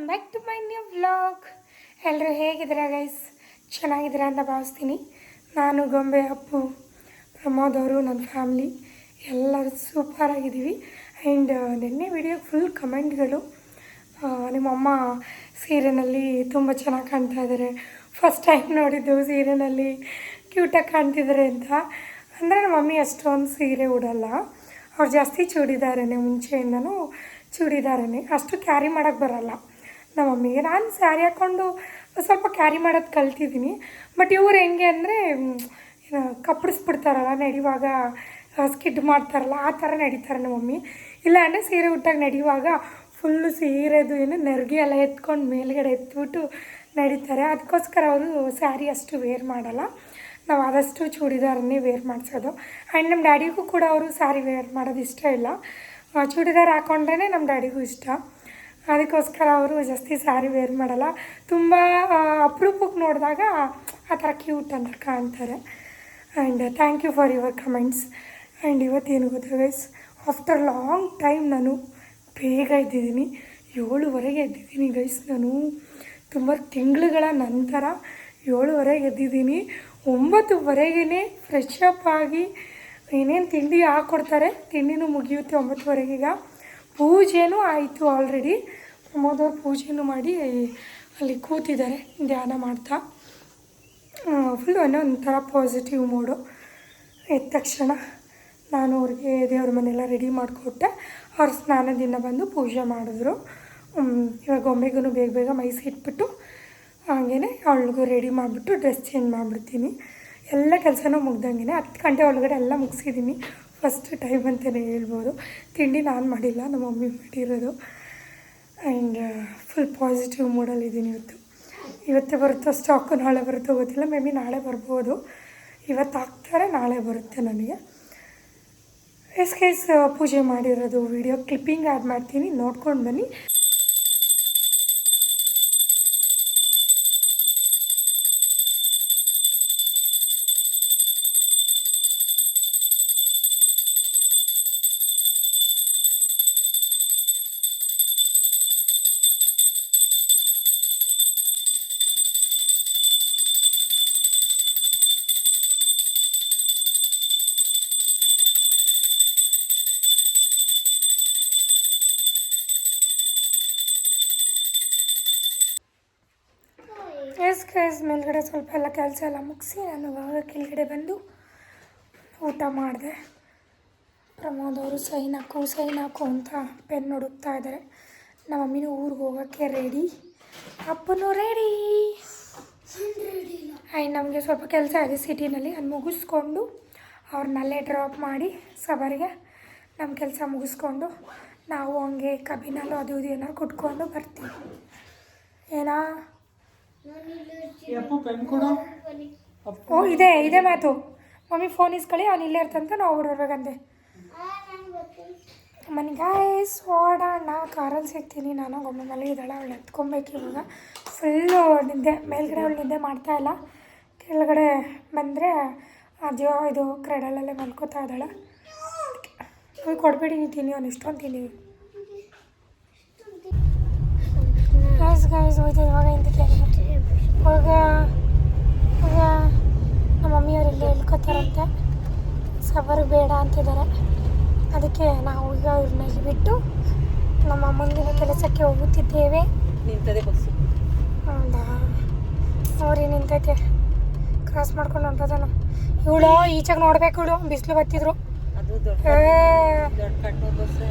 Welcome back to my new vlog ಎಲ್ಲರೂ ಹೇಗಿದ್ದೀರಾ guys ಚೆನ್ನಾಗಿದ್ದೀರಾ ಅಂತ ಭಾವಿಸ್ತೀನಿ. ನಾನು ಗೊಂಬೆ ಅಪ್ಪು, ಪ್ರಮೋದ್ ಅವರು, ನನ್ನ ಫ್ಯಾಮ್ಲಿ ಎಲ್ಲರೂ ಸೂಪರಾಗಿದ್ದೀವಿ ಆ್ಯಂಡ್ ನಿನ್ನೆ ವಿಡಿಯೋ ಫುಲ್ ಕಮೆಂಟ್ಗಳು ನಿಮ್ಮಮ್ಮ ಸೀರೆನಲ್ಲಿ ತುಂಬ ಚೆನ್ನಾಗಿ ಕಾಣ್ತಾ ಇದ್ದಾರೆ. ಫಸ್ಟ್ ಟೈಮ್ ನೋಡಿದ್ದು ಸೀರೆನಲ್ಲಿ ಕ್ಯೂಟಾಗಿ ಕಾಣ್ತಿದ್ದಾರೆ ಅಂತ. ಅಂದರೆ ನಮ್ಮ ಮಮ್ಮಿ ಅಷ್ಟೊಂದು ಸೀರೆ ಉಡಲ್ಲ. ಅವ್ರು ಜಾಸ್ತಿ ಚೂಡಿದಾರನೇ, ಮುಂಚೆಯಿಂದನೂ ಚೂಡಿದಾರನೇ. ಅಷ್ಟು ಕ್ಯಾರಿ ಮಾಡೋಕ್ಕೆ ಬರಲ್ಲ. ನಮ್ಮ ಮಮ್ಮಿಗೆ ನಾನು ಸ್ಯಾರಿ ಹಾಕ್ಕೊಂಡು ಸ್ವಲ್ಪ ಕ್ಯಾರಿ ಮಾಡೋದು ಕಲ್ತಿದ್ದೀನಿ. ಬಟ್ ಇವ್ರು ಹೆಂಗೆ ಅಂದರೆ ಏನು ಕಪ್ಪಡಿಸ್ಬಿಡ್ತಾರಲ್ಲ ನಡೆಯುವಾಗ ಸ್ಕಿಡ್ ಮಾಡ್ತಾರಲ್ಲ, ಆ ಥರ ನಡೀತಾರೆ ನಮ್ಮ ಮಮ್ಮಿ. ಇಲ್ಲ ಅಂದರೆ ಸೀರೆ ಉಟ್ಟಾಗ ನಡೆಯುವಾಗ ಫುಲ್ಲು ಸೀರೆದು ಏನು ನೆರಿಗೆ ಎಲ್ಲ ಎತ್ಕೊಂಡು ಮೇಲ್ಗಡೆ ಎತ್ಬಿಟ್ಟು ನಡೀತಾರೆ. ಅದಕ್ಕೋಸ್ಕರ ಅವರು ಸ್ಯಾರಿ ಅಷ್ಟು ವೇರ್ ಮಾಡಲ್ಲ. ನಾವು ಆದಷ್ಟು ಚೂಡಿದಾರನ್ನೇ ವೇರ್ ಮಾಡಿಸೋದು. ಆ್ಯಂಡ್ ನಮ್ಮ ಡ್ಯಾಡಿಗೂ ಕೂಡ ಅವರು ಸ್ಯಾರಿ ವೇರ್ ಮಾಡೋದು ಇಷ್ಟ ಇಲ್ಲ. ಚೂಡಿದಾರ್ ಹಾಕೊಂಡ್ರೇ ನಮ್ಮ ಡ್ಯಾಡಿಗೂ ಇಷ್ಟ. ಅದಕ್ಕೋಸ್ಕರ ಅವರು ಜಾಸ್ತಿ ಸ್ಯಾರಿ ವೇರ್ ಮಾಡಲ್ಲ. ತುಂಬ ಅಪರೂಪಕ್ಕೆ ನೋಡಿದಾಗ ಆ ಥರ ಕ್ಯೂಟ್ ಅಂತ ಕಾಣ್ತಾರೆ. And thank you for your comments and ಇವತ್ತೇನು ಗೊತ್ತಾ ಗೈಸ್ ಆಫ್ಟರ್ ಲಾಂಗ್ ಟೈಮ್ ನಾನು ಬೇಗ ಎದ್ದಿದ್ದೀನಿ. ಏಳುವರೆಗೆ ಎದ್ದಿದ್ದೀನಿ ಗೈಸ್ ನಾನು. ತುಂಬ ತಿಂಗಳುಗಳ ನಂತರ ಏಳುವರೆಗೆ ಎದ್ದಿದ್ದೀನಿ. ಒಂಬತ್ತುವರೆಗೇ ಫ್ರೆಶ್ ಅಪ್ ಆಗಿ ಏನೇನು ತಿಂಡಿ ಹಾಕ್ಕೊಡ್ತಾರೆ ತಿಂಡಿನೂ ಮುಗಿಯುತ್ತೆ ಒಂಬತ್ತುವರೆಗೀಗ. ಪೂಜೆನೂ ಆಯಿತು ಆಲ್ರೆಡಿ ಪ್ರಮೋದವ್ರು ಪೂಜೆನೂ ಮಾಡಿ ಅಲ್ಲಿ ಕೂತಿದ್ದಾರೆ, ಧ್ಯಾನ ಮಾಡ್ತಾ. ಫುಲ್ ಒಂಥರ ಪಾಸಿಟಿವ್ ಮೂಡು ಎದ್ದ ತಕ್ಷಣ ನಾನು ಅವ್ರಿಗೆ ದೇವ್ರ ಮನೆಯೆಲ್ಲ ರೆಡಿ ಮಾಡಿಕೊಟ್ಟೆ. ಸ್ನಾನ ದಿನ ಬಂದು ಪೂಜೆ ಮಾಡಿದ್ರು. ಇವಾಗ ಒಮ್ಮೆಗೂ ಬೇಗ ಬೇಗ ಮೈಸಿ ಇಟ್ಬಿಟ್ಟು ಹಾಗೇ ಅವಳಿಗೂ ರೆಡಿ ಮಾಡಿಬಿಟ್ಟು ಡ್ರೆಸ್ ಚೇಂಜ್ ಮಾಡಿಬಿಡ್ತೀನಿ. ಎಲ್ಲ ಕೆಲಸನೂ ಮುಗ್ದಂಗೆ ಹತ್ತು ಗಂಟೆ ಒಳಗಡೆ ಎಲ್ಲ ಮುಗಿಸಿದ್ದೀನಿ ಫಸ್ಟ್ ಟೈಮ್ ಅಂತಲೇ ಹೇಳ್ಬೋದು. ತಿಂಡಿ ನಾನು ಮಾಡಿಲ್ಲ, ನಮ್ಮ ಮಮ್ಮಿ ಮಾಡಿರೋದು. ಆ್ಯಂಡ್ ಫುಲ್ ಪಾಸಿಟಿವ್ ಮೂಡಲ್ಲಿದ್ದೀನಿ ಇವತ್ತು. ಇವತ್ತೇ ಬರುತ್ತೋ ಸ್ಟಾಕು ನಾಳೆ ಬರುತ್ತೋ ಗೊತ್ತಿಲ್ಲ. ಮೇ ಬಿ ನಾಳೆ ಬರ್ಬೋದು. ಇವತ್ತು ಹಾಕ್ತಾರೆ ನಾಳೆ ಬರುತ್ತೆ ನನಗೆ. ಎಸ್ ಕೇಸ್ ಪೂಜೆ ಮಾಡಿರೋದು ವಿಡಿಯೋ ಕ್ಲಿಪ್ಪಿಂಗ್ ಆ್ಯಡ್ ಮಾಡ್ತೀನಿ. ನೋಡ್ಕೊಂಡು ಬನ್ನಿ. ಕೇಸ್ ಮೇಲ್ಗಡೆ ಸ್ವಲ್ಪ ಎಲ್ಲ ಕೆಲಸ ಎಲ್ಲ ಮುಗಿಸಿ ನಾನು ಇವಾಗ ಕೆಳಗಡೆ ಬಂದು ಊಟ ಮಾಡಿದೆ. ಪ್ರಮೋದ್ ಅವರು ಸೈನ್ ಹಾಕು ಸೈನ್ ಹಾಕು ಅಂತ ಪೆನ್ ಹುಡುಕ್ತಾ ಇದ್ದಾರೆ ನಮ್ಮ ಮಮ್ಮಿನೂ ಊರಿಗೆ ಹೋಗೋಕ್ಕೆ ರೆಡಿ ಅಪ್ಪನೂ ರೆಡಿ ಆಯ್ ನಮಗೆ ಸ್ವಲ್ಪ ಕೆಲಸ ಇದೆ ಸಿಟಿನಲ್ಲಿ. ಅದು ಮುಗಿಸ್ಕೊಂಡು ಅವ್ರನ್ನಲ್ಲೇ ಡ್ರಾಪ್ ಮಾಡಿ ಸಬರಿಗೆ ನಮ್ಮ ಕೆಲಸ ಮುಗಿಸ್ಕೊಂಡು ನಾವು ಹಂಗೆ ಕಬ್ಬಿನಲ್ಲೂ ಅದು ಇದು ಏನಾರು ಕುಟ್ಕೊಂಡು ಬರ್ತೀವಿ ಏನಾ ಅಪ್ಪು. ಪೆನ್ ಓ, ಇದೆ ಇದೆ ಮಾತು. ಮಮ್ಮಿ ಫೋನ್ ಇಸ್ಕೊಳ್ಳಿ, ಅವ್ನು ಇಲ್ಲೇ ಇರ್ತಂತ ನಾವು ಹೊರಡ್ಬೇಕಂತೆ ಮನೆ ಗಾಯ್ಸ್ ಓಡಾಡ ಕಾರಲ್ಲಿ ಸಿಗ್ತೀನಿ. ನಾನು ಒಮ್ಮೆ ಮಲಗಿದ್ದಾಳೆ ಅವಳು ಎತ್ಕೊಬೇಕು ಇವಾಗ. ಫುಲ್ಲು ನಿದ್ದೆ ಮೇಲ್ಗಡೆ ಅವಳು ನಿದ್ದೆ ಮಾಡ್ತಾ ಇಲ್ಲ. ಕೆಳಗಡೆ ಬಂದರೆ ಅದ್ಯೋ ಇದು ಕ್ರೆಡಲಲ್ಲೇ ಮಲ್ಕೋತಾ ಇದ್ದಾಳೆ. ಹೋಗಿ ಕೊಡ್ಬೇಡಿ ನೀವು ತಿನ್ನಿ, ಅವ್ನು ಇಷ್ಟೊಂದು ತಿನ್ನಿ. ಗಾಯ್ಸ್ ಗಾಯ್ಸ್ ಹೋಯ್ತು ಇವಾಗ ಹಿಂದಕ್ಕೆ ಇವಾಗ ಈಗ ನಮ್ಮ ಮಮ್ಮಿಯವರೆಲ್ಲ ಹೇಳ್ಕೊತಾರಂತೆ. ಸಬರು ಬೇಡ ಅಂತಿದ್ದಾರೆ. ಅದಕ್ಕೆ ನಾವು ಈಗ ಇವ್ರನ್ನ ಇಲ್ಲಿ ಬಿಟ್ಟು ನಮ್ಮ ಮುಂದಿನ ಕೆಲಸಕ್ಕೆ ಹೋಗುತ್ತಿದ್ದೇವೆ. ನಿಂತದೆ ಬಸ್ಸು ಹೌದಾ? ನೋಡಿ ನಿಂತೈತೆ. ಕ್ರಾಸ್ ಮಾಡ್ಕೊಂಡು ಹೊಂಟೋದನು ಇವಳು ಈಚೆಗೆ ನೋಡ್ಬೇಕು ಇವಳು. ಬಿಸಿಲು ಬತ್ತಿದ್ರು ಅದು ದೊಡ್ಡ ಏ, ದೊಡ್ಡ ಕಟ್ಟೋ ಬಸ್ ಹೇ,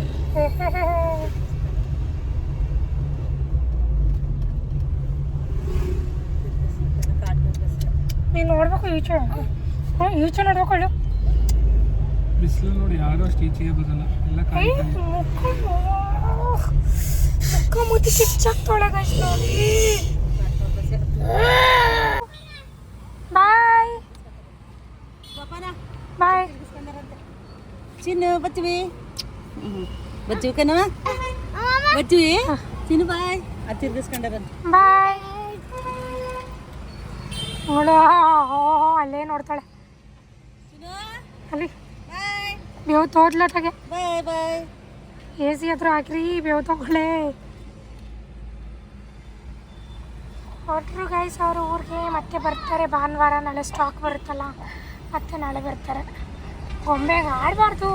ಹೇ, ಹೇ, ಹೇ. ಕಾಟೋ ಬಸ್ ನೀನು ನೋಡ್ಬೇಕು ಈಚೆ ಹ್ಞೂ ಈಚೆ ನೋಡ್ಬೇಕು ಇವಳು ಬಿಸಿಲು ನೋಡಿ ಯಾರು ಅಷ್ಟು ಈಚೆಗೆ ಬರಲ್ಲ. ಎಲ್ಲ ಮುಖ ಮುಖ ಮುತ್ತಿ ಕಿಚ್ಚಾಕ್ತೊಳಗ ನೋಡಿ. ಬಾಯ್. ಬಾಯ್. ಚಿನ್ನು ಬಚ್ಚಿವಿ ಬಚ್ಚಿವಿ ಕಣ ಬಚ್ಚಿವಿ ಚಿನ್ನು ಬಾಯ್. ಅದು ತಿರ್ಗಿಸ್ಕೊಂಡಾರಂತ ಬಾಯ್. ನೋಡು ಅಲ್ಲೇ ನೋಡ್ತಾಳೆ. ಅಲ್ಲಿ. ಬೇವು ತೋದ್ಲಟಾಗೆ ಎ ಸಿ ಹತ್ರ ಹಾಕ್ರಿ, ಬೇವು ತಗೊಳ್ಳೆ ಹೊರಟ್ರು ಗೈಸ್ ಅವರು ಊರಿಗೆ ಮತ್ತೆ ಬರ್ತಾರೆ. ಭಾನುವಾರ ನಾಳೆ ಸ್ಟಾಕ್ ಬರುತ್ತಲ್ಲ, ಮತ್ತೆ ನಾಳೆ ಬರ್ತಾರೆ. ಗೊಂಬೆಗೆ ಆಡಬಾರ್ದು.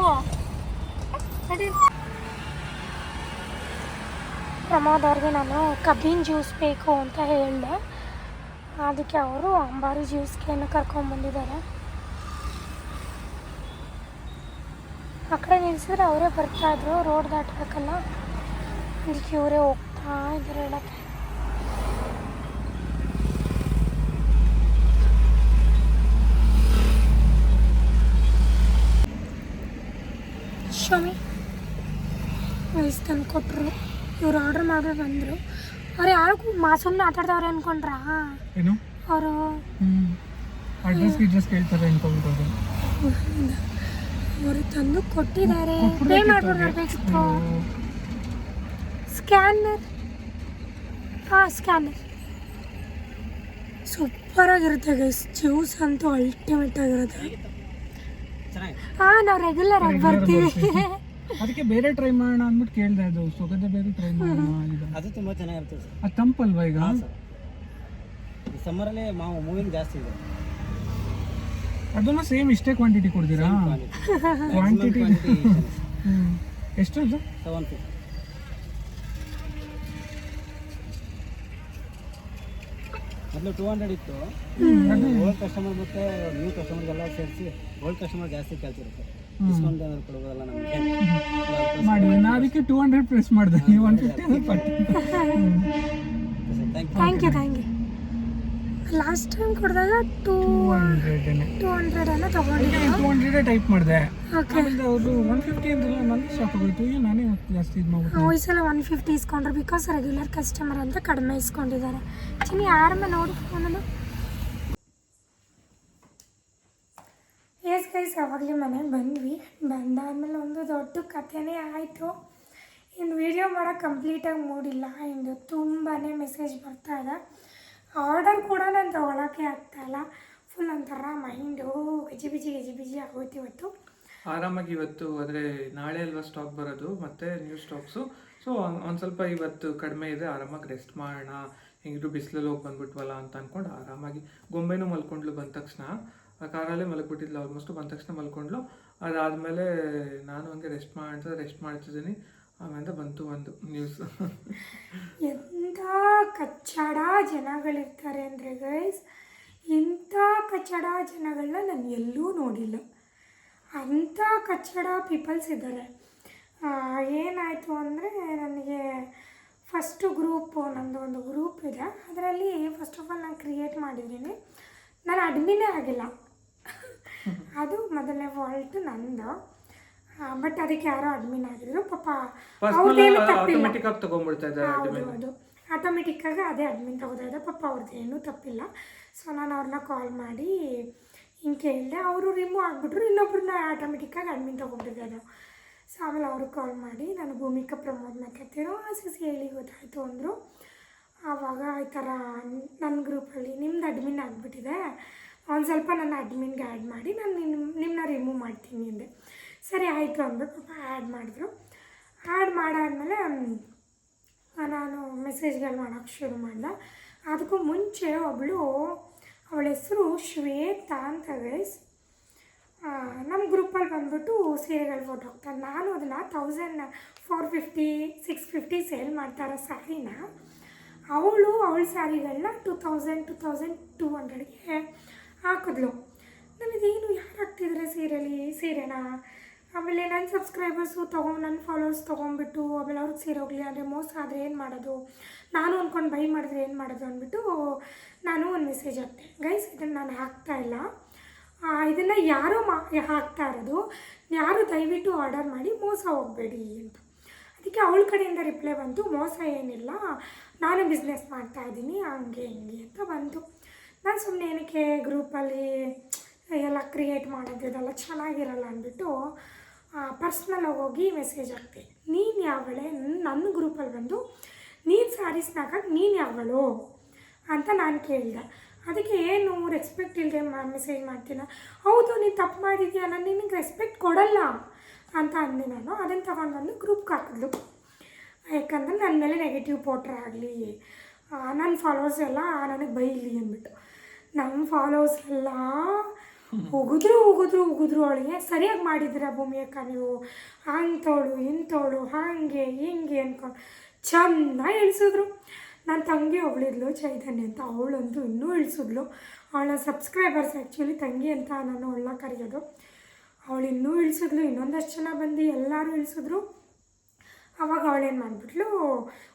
ಪ್ರಮೋದ್ ಅವ್ರಿಗೆ ನಾನು ಕಬ್ಬಿನ ಜ್ಯೂಸ್ ಬೇಕು ಅಂತ ಹೇಳಿದೆ. ಅದಕ್ಕೆ ಅವರು ಅಂಬಾರಿ ಜ್ಯೂಸ್ಗೆ ಕರ್ಕೊಂಬಂದಿದ್ದಾರೆ ಆ ಕಡೆ ನಿಲ್ಸಿದ್ರೆ ಅವರೇ ಬರ್ತಾಯಿದ್ರು ರೋಡ್ ದಾಟಬೇಕಲ್ಲ. ಅದಕ್ಕೆ ಇವರೇ ಹೋಗ್ತಾ ಇದ್ದಾರೆ ಹೇಳಕ್ಕೆ. ಶಮಿ ವಯಸ್ಸು ತಂದು ಕೊಟ್ಟರು ಇವ್ರು ಆರ್ಡ್ರ್ ಮಾಡಿ ಬಂದರು. ಅವ್ರು ಯಾರು ಮಾಸೂಮ್ನ ಆಟಾಡ್ದವ್ರೆ ಅನ್ಕೊಂಡ್ರಾ? ಏನು? ಅವರು ಅಡ್ರೆಸ್ ಗಿಡ್ರೆಸ್ ಕೇಳ್ತಾರೆ ಅನ್ಕೊಂಡ್ಬಿಟ್ಟು ಅವರು ತಂದು ಕೊಟ್ಟಿದ್ದಾರೆ. ಪೇ ಬರ್ಬೇಕಿತ್ತು ಸ್ಕ್ಯಾನರ್. ಹಾಂ ಸ್ಕ್ಯಾನರ್. ಸೂಪರಾಗಿರುತ್ತೆ ಗೈಸ್ ಜ್ಯೂಸ್ ಅಂತೂ ಅಲ್ಟಿಮೇಟ್ ಆಗಿರುತ್ತೆ ಹಾಂ ನಾವು ರೆಗ್ಯುಲರ್ ಆಗಿ ಬರ್ತೀವಿ. ಅದಕ್ಕೆ ಬೇರೆ ಟ್ರೈ ಮಾಡೋಣ ಅಂದ್ಬಿಟ್ಟು ಕೇಳ್ದೆ ಅದು. ಸೊಗದೆ ಬೇರೆ ಟ್ರೈ ಮಾಡೋಣ ಅದು ತುಂಬ ಚೆನ್ನಾಗಿರುತ್ತೆ ಸರ್. ಅದು ತಂಪಲ್ವಾ ಈಗ? ಹಾಂ ಸರ್. ಈ ಸಮ್ಮರಲ್ಲಿ ಮಾವು ಮೂವಿಂಗ್ ಜಾಸ್ತಿ ಇದೆ. ಅದನ್ನ ಸೇಮ್ ಇಷ್ಟೇ ಕ್ವಾಂಟಿಟಿ ಕೊಡ್ತೀರಾ? ಕ್ವಾಂಟಿಟಿ ಹ್ಮ್. ಎಷ್ಟು ಅದು? ಸೆವೆನ್ ಫಿಫ್ಟಿ ಮೊದಲು ಟೂ ಹಂಡ್ರೆಡ್ ಇತ್ತು. ಓಲ್ಡ್ ಕಸ್ಟಮರ್ ಮತ್ತೆ ನ್ಯೂ ಕಸ್ಟಮರ್ಗೆಲ್ಲ ಸೇರಿಸಿ ಓಲ್ಡ್ ಕಸ್ಟಮರ್ ಜಾಸ್ತಿ ಕೇಳ್ತಿರುತ್ತೆ ಡಿಸ್ಕೌಂಟ್ ಏನಾದ್ರು ಕೊಡ್ಬೋದಲ್ಲ ನಮಗೆ? ಮಾಡಿ ನಾ ಅದಕ್ಕೆ ಟೂ ಹಂಡ್ರೆಡ್ ಪ್ರೆಸ್ ಮಾಡಿದೆ. ನೀವು ಒನ್ ಫಿಫ್ಟಿ ಅಂದ್ರೆ ಪಟ್ಟು thank you thank you thank you last time ಕೊಡಿದಾಗ two hundred two hundred ಅನ್ನ ತಗೊಂಡಿದ್ದೆ. ಟೂ ಹಂಡ್ರೆಡ್ ಟೈಪ್ ಮಾಡಿದೆ. ಓಕೆ ಆಮೇಲೆ ಅವರು ಒನ್ ಫಿಫ್ಟಿ ಅಂದ್ರಲ್ಲ ನನಗೆ ಶಾಕ್ ಆಗೋಯ್ತು ಈಗ ನಾನೇ ಜಾಸ್ತಿ ಇದು ಮಾಡ್ಬಿಟ್ಟು ಈ ಸಲ ಒನ್ ಫಿಫ್ಟಿ ಇಸ್ಕೊಂಡ್ರು ಬಿಕಾಸ್ ರೆಗ್ಯುಲರ್ ಕಸ್ಟಮರ್ ಅಂತ ಕಡಿಮೆ ಇಸ್ಕೊಂಡಿದ್ದಾರೆ. ಚಿನ್ನಿ ಯಾರಮ್ಮ ನೋಡಿ ಫೋನನ್ನು ಎಸ್ ಗೈಸ್ ಅವಾಗಲೇ ಮನೆಗೆ ಬಂದ್ವಿ. ಬಂದಾದಮೇಲೆ ಒಂದು ದೊಡ್ಡ ಕಥೆನೇ ಆಯಿತು. ಇನ್ನು ವೀಡಿಯೋ ಮಾಡೋಕೆ ಕಂಪ್ಲೀಟಾಗಿ ಮೂಡಿಲ್ಲ. ಇಂದು ತುಂಬಾ ಮೆಸೇಜ್ ಬರ್ತಾ ಇದೆ. ಆರ್ಡರ್ ಕೂಡ ನಾನು ತೊಗೊಳಕ್ಕೆ ಆಗ್ತಾಯಿಲ್ಲ ಫುಲ್ ಒಂಥರ ಮೈಂಡು ಗಜಿ ಬಿಜಿ ಗಜಿ ಬಿಜಿ ಆಗೋಯ್ತು ಇವತ್ತು. ಆರಾಮಾಗಿ ಇವತ್ತು ಅಂದರೆ ನಾಳೆ ಅಲ್ವಾ ಸ್ಟಾಕ್ ಬರೋದು, ಮತ್ತೆ ನ್ಯೂ ಸ್ಟಾಕ್ಸು ಸೊ ಒಂದು ಸ್ವಲ್ಪ ಇವತ್ತು ಕಡಿಮೆ ಇದೆ. ಆರಾಮಾಗಿ ರೆಸ್ಟ್ ಮಾಡೋಣ. ಹೆಂಗಿದ್ರು ಬಿಸಿಲಲ್ಲಿ ಹೋಗಿ ಬಂದ್ಬಿಟ್ವಲ್ಲ ಅಂತ ಅಂದ್ಕೊಂಡು ಆರಾಮಾಗಿ ಗೊಂಬೆನೂ ಮಲ್ಕೊಂಡ್ಲು ಬಂದ ತಕ್ಷಣ. ಆ ಕಾರಲ್ಲೇ ಮಲಗಿಬಿಟ್ಟಿದ್ಲು ಆಲ್ಮೋಸ್ಟ್ ಬಂದ ತಕ್ಷಣ ಮಲ್ಕೊಂಡ್ಲು. ಅದಾದಮೇಲೆ ನಾನು ಹಂಗೆ ರೆಸ್ಟ್ ಮಾಡ್ತಾ ರೆಸ್ಟ್ ಮಾಡ್ತಿದ್ದೀನಿ. ಆಮೇಲೆ ಬಂತು ಒಂದು ನ್ಯೂಸ್ ಎಂಥ ಕಚ್ಚಡ ಜನಗಳಿರ್ತಾರೆ ಅಂದರೆ ಗೈಸ್ ಇಂಥ ಕಚ್ಚಡ ಜನಗಳನ್ನ ನಾನು ಎಲ್ಲೂ ನೋಡಿಲ್ಲ. ಅಂಥ ಕಚ್ಚಡ ಪೀಪಲ್ಸ್ ಇದ್ದಾರೆ. ಏನಾಯಿತು ಅಂದರೆ ನನಗೆ ಫಸ್ಟು ಗ್ರೂಪು ನಮ್ಮದು ಒಂದು ಗ್ರೂಪ್ ಇದೆ. ಅದರಲ್ಲಿ ಫಸ್ಟ್ ಆಫ್ ಆಲ್ ನಾನು ಕ್ರಿಯೇಟ್ ಮಾಡಿದ್ದೀನಿ. ನಾನು ಅಡ್ಮಿನೇ ಆಗಿಲ್ಲ. ಅದು ಮೊದಲನೇ ವಾಲ್ಟ್ ನಂದು. ಬಟ್ ಅದಕ್ಕೆ ಯಾರೋ ಅಡ್ಮಿನ್ ಆಗಿದ್ರು. ಪಾಪ ಅವ್ರದ್ದೇನು ತಪ್ಪಿಲ್ಲ. ಆಟೋಮೆಟಿಕ್ ಆಗಿ ತೊಗೊಂಡ್ಬಿಡ್ತಾ ಇದ್ದಾರೆ ಹೌದು ಹೌದು. ಆಟೋಮೆಟಿಕ್ಕಾಗಿ ಅದೇ ಅಡ್ಮಿನ್ ತಗೋತಾ ಪಾಪ ಅವ್ರದ್ದು ಏನೂ ತಪ್ಪಿಲ್ಲ. ಸೊ ನಾನು ಅವ್ರನ್ನ ಕಾಲ್ ಮಾಡಿ ಹಿಂಗೆ ಕೇಳಿದೆ. ಅವರು ರಿಮೂವ್ ಆಗಿಬಿಟ್ರು. ಇನ್ನೊಬ್ರನ್ನ ಆಟೋಮೆಟಿಕ್ಕಾಗಿ ಅಡ್ಮಿನ್ ತೊಗೊಂಡಿದ್ದಾರೆ ಸೊ ಆಮೇಲೆ ಅವ್ರಿಗೆ ಕಾಲ್ ಮಾಡಿ ನಾನು ಭೂಮಿಕಾ ಪ್ರಮೋದ್ ಮಾತಾಡ್ತಿರೋ ಸಿ ಹೇಳಿ ಗೊತ್ತಾಯಿತು ಅಂದರು. ಆವಾಗ ಈ ಥರ ನನ್ನ ಗ್ರೂಪಲ್ಲಿ ನಿಮ್ದು ಅಡ್ಮಿನ್ ಆಗಿಬಿಟ್ಟಿದೆ. ಒಂದು ಸ್ವಲ್ಪ ನನ್ನ ಅಡ್ಮಿನ್ಗೆ ಆ್ಯಡ್ ಮಾಡಿ ನಾನು ನಿಮ್ಮ ನಿಮ್ಮನ್ನ ರಿಮೂವ್ ಮಾಡ್ತೀನಿ ಅಂದೆ. ಸರಿ, ಆಯಿತು ಅಂದ್ಬಿಟ್ಟು ಪಾಪ ಆ್ಯಡ್ ಮಾಡಿದ್ರು. ಆ್ಯಡ್ ಮಾಡಾದಮೇಲೆ ನಾನು ಮೆಸೇಜ್ಗಳು ಮಾಡೋಕ್ಕೆ ಶುರು ಮಾಡ್ದೆ. ಅದಕ್ಕೂ ಮುಂಚೆ ಒಬ್ಬಳು ಅವಳ ಹೆಸರು ಶ್ವೇತಾ ಅಂತ ಗೈಸ್ ನಮ್ಮ ಗ್ರೂಪಲ್ಲಿ ಬಂದ್ಬಿಟ್ಟು ಸೀರೆಗಳು ಫೋಟೋ ಹೋಗ್ತಾರೆ ನಾನು ಅದನ್ನು thousand four fifty six fifty sale ಮಾಡ್ತಾರೋ ಸ್ಯಾರಿನ ಅವಳು ಅವಳ ಸ್ಯಾರಿಗಳನ್ನ two thousand two thousand two ಹಂಡ್ರೆಡ್ಗೆ ಹಾಕಿದ್ಲು. ನನಗೇನು ಯಾರು ಹಾಕ್ತಿದ್ರೆ ಸೀರೆಲಿ? ಸೀರೆನ? ಆಮೇಲೆ ನನ್ನ ಸಬ್ಸ್ಕ್ರೈಬರ್ಸು ತೊಗೊಂಡು ನನ್ನ ಫಾಲೋವರ್ಸ್ ತೊಗೊಂಡ್ಬಿಟ್ಟು ಆಮೇಲೆ ಅವ್ರಿಗೆ ಸೀರೆ ಹೋಗಲಿ ಅಂದರೆ ಮೋಸ ಆದರೆ ಏನು ಮಾಡೋದು? ನಾನು ಅಂದ್ಕೊಂಡು ಬೈ ಮಾಡಿದ್ರೆ ಏನು ಮಾಡೋದು ಅಂದ್ಬಿಟ್ಟು ನಾನು ಒಂದು ಮೆಸೇಜ್ ಹಾಕ್ತೆ ಗೈಸ್ ಇದನ್ನು ನಾನು ಹಾಕ್ತಾ ಇಲ್ಲ. ಇದನ್ನು ಯಾರು ಮಾ, ಹಾಕ್ತಾ ಇರೋದು. ಯಾರು ದಯವಿಟ್ಟು ಆರ್ಡರ್ ಮಾಡಿ ಮೋಸ ಹೋಗಬೇಡಿ ಅಂತ. ಅದಕ್ಕೆ ಅವಳ ಕಡೆಯಿಂದ ರಿಪ್ಲೈ ಬಂತು. ಮೋಸ ಏನಿಲ್ಲ. ನಾನು ಬಿಸ್ನೆಸ್ ಮಾಡ್ತಾ ಇದ್ದೀನಿ. ಹಂಗೆ, ಹಿಂಗೆ ಅಂತ ಬಂತು. ನಾನು ಸುಮ್ಮನೆ ಏನಕ್ಕೆ ಗ್ರೂಪಲ್ಲಿ ಎಲ್ಲ ಕ್ರಿಯೇಟ್ ಮಾಡೋದು ಇದೆಲ್ಲ ಚೆನ್ನಾಗಿರಲ್ಲ ಅಂದ್ಬಿಟ್ಟು ಪರ್ಸ್ನಲಾಗಿ ಹೋಗಿ ಮೆಸೇಜ್ ಹಾಕ್ತೆ ನೀನು ಯಾವಳೆ ನನ್ನ ಗ್ರೂಪಲ್ಲಿ ಬಂದು, ನೀನು ಸ್ಯಾರೀಸ್ನಾಗ ನೀನು ಯಾವಳು ಅಂತ ನಾನು ಕೇಳಿದೆ. ಅದಕ್ಕೆ ಏನು ರೆಸ್ಪೆಕ್ಟ್ ಇಲ್ಲದೆ ಮೆಸೇಜ್ ಮಾಡ್ತೀನ? ಹೌದು, ನೀನು ತಪ್ಪು ಮಾಡಿದ್ಯಾ? ನಾನು ನಿನಗೆ ರೆಸ್ಪೆಕ್ಟ್ ಕೊಡಲ್ಲ ಅಂತ ಅಂದೆ ನಾನು. ಅದನ್ನು ತಗೊಂಡು ಬಂದು ಗ್ರೂಪ್ಗೆ ಹಾಕಿದ್ಲು. ಯಾಕಂದ್ರೆ ನನ್ನ ಮೇಲೆ ನೆಗೆಟಿವ್ ಪೋಟ್ರ್ ಆಗಲಿ ನನ್ನ ಫಾಲೋವರ್ಸ್ ಎಲ್ಲ ನನಗೆ ಬೈಲಿ ಅಂದ್ಬಿಟ್ಟು. ನಮ್ಮ ಫಾಲೋವರ್ಸ್ ಎಲ್ಲ ಹೋಗಿದ್ರು ಉಗಿದ್ರು ಉಗಿದ್ರು ಅವಳಿಗೆ. ಸರಿಯಾಗಿ ಮಾಡಿದ್ದೀರಾ ಭೂಮಿ ಅಕ್ಕ ನೀವು? ಅಂಥವಳು, ಇಂಥವಳು, ಹಾಗೆ, ಹಿಂಗೆ ಅಂದ್ಕೊಂಡು ಚೆನ್ನಾಗಿ ಇಳಿಸಿದ್ರು ನನ್ನ ತಂಗಿ ಅವಳಿದ್ಲು ಚೈತನ್ಯ ಅಂತ. ಅವಳಂತೂ ಇನ್ನೂ ಇಳಿಸಿದ್ಲು ಅವಳ ಸಬ್ಸ್ಕ್ರೈಬರ್ಸ್ ಆ್ಯಕ್ಚುಲಿ ತಂಗಿ ಅಂತ ನಾನು ಅವಳನ್ನ ಕರೆಯೋದು. ಅವಳು ಇನ್ನೂ ಇಳಿಸಿದ್ಲು ಇನ್ನೊಂದಷ್ಟು ಜನ ಬಂದು ಎಲ್ಲರೂ ಇಳಿಸಿದ್ರು ಅವಾಗ ಅವಳೇನು ಮಾಡಿಬಿಟ್ಲು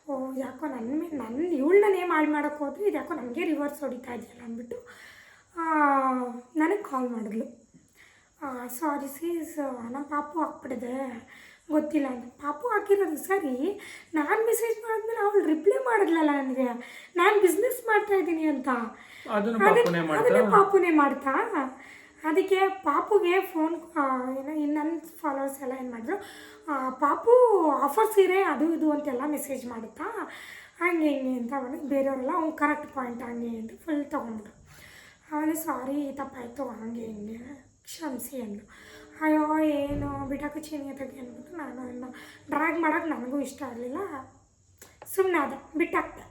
ಓ ಯಾಕೋ ನನ್ನ ಮೇಲೆ ನನ್ನ ಇವಳನ್ನ ನೇಮ್ ಹಾಳು ಮಾಡೋಕ್ಕೆ ಹೋದ್ರೆ ಇದು ಯಾಕೋ ನನಗೆ ರಿವರ್ಸ್ ಹೊಡಿತಾ ಇದೆಯಲ್ಲ ಅಂದ್ಬಿಟ್ಟು ನನಗೆ ಕಾಲ್ ಮಾಡಿದ್ಲು. ಸಾರಿ ಸೀಸ್ ನಮ್ಮ ಪಾಪು ಹಾಕ್ಬಿಟ್ಟಿದೆ ಗೊತ್ತಿಲ್ಲ ಅಂತ. ಪಾಪು ಹಾಕಿರೋದು ಸರಿ ನಾನು ಮೆಸೇಜ್ ಮಾಡಿದ್ಮೇಲೆ ಅವಳು ರಿಪ್ಲೈ ಮಾಡಿದ್ಲಲ್ಲ ನನಗೆ ನಾನು ಬಿಸ್ನೆಸ್ ಮಾಡ್ತಾ ಇದ್ದೀನಿ ಅಂತ. ಅದನ್ನೇ ಪಾಪುನೇ ಮಾಡ್ತಾ? ಅದಕ್ಕೆ ಪಾಪುಗೆ ಫೋನ್ ಏನೋ ಇನ್ನೊಂದು ಫಾಲೋವರ್ಸ್ ಎಲ್ಲ ಏನು ಮಾಡಿದ್ರು ಪಾಪು ಆಫರ್ಸ್ ಸೀರೆ ಅದು ಇದು ಅಂತೆಲ್ಲ ಮೆಸೇಜ್ ಮಾಡುತ್ತಾ, ಹಂಗೆ, ಹಿಂಗೆ ಅಂತ ಬಂದು ಬೇರೆಯವರೆಲ್ಲ ಅವ್ನು ಕರೆಕ್ಟ್ ಪಾಯಿಂಟ್ ಹಂಗೆ ಅಂತ ಫುಲ್ ತಗೊಂಡ್ರು ಆಮೇಲೆ ಸಾರಿ ತಪ್ಪಾಯಿತು, ಹಂಗೆ, ಹಿಂಗೆ, ಕ್ಷಮಿಸಿ ಅಂದು ಅಯ್ಯೋ, ಏನು ಬಿಡಕ್ಕೆ ಚೀನಿ ತೆಗಿ ಅಂದ್ಬಿಟ್ಟು ನಾನು ಅದನ್ನು ಡ್ರ್ಯಾಗ್ ಮಾಡೋಕ್ಕೆ ನನಗೂ ಇಷ್ಟ ಆಗಲಿಲ್ಲ. ಸುಮ್ಮನೆ ಅದ ಬಿಟ್ಟಾಕ್ತೆ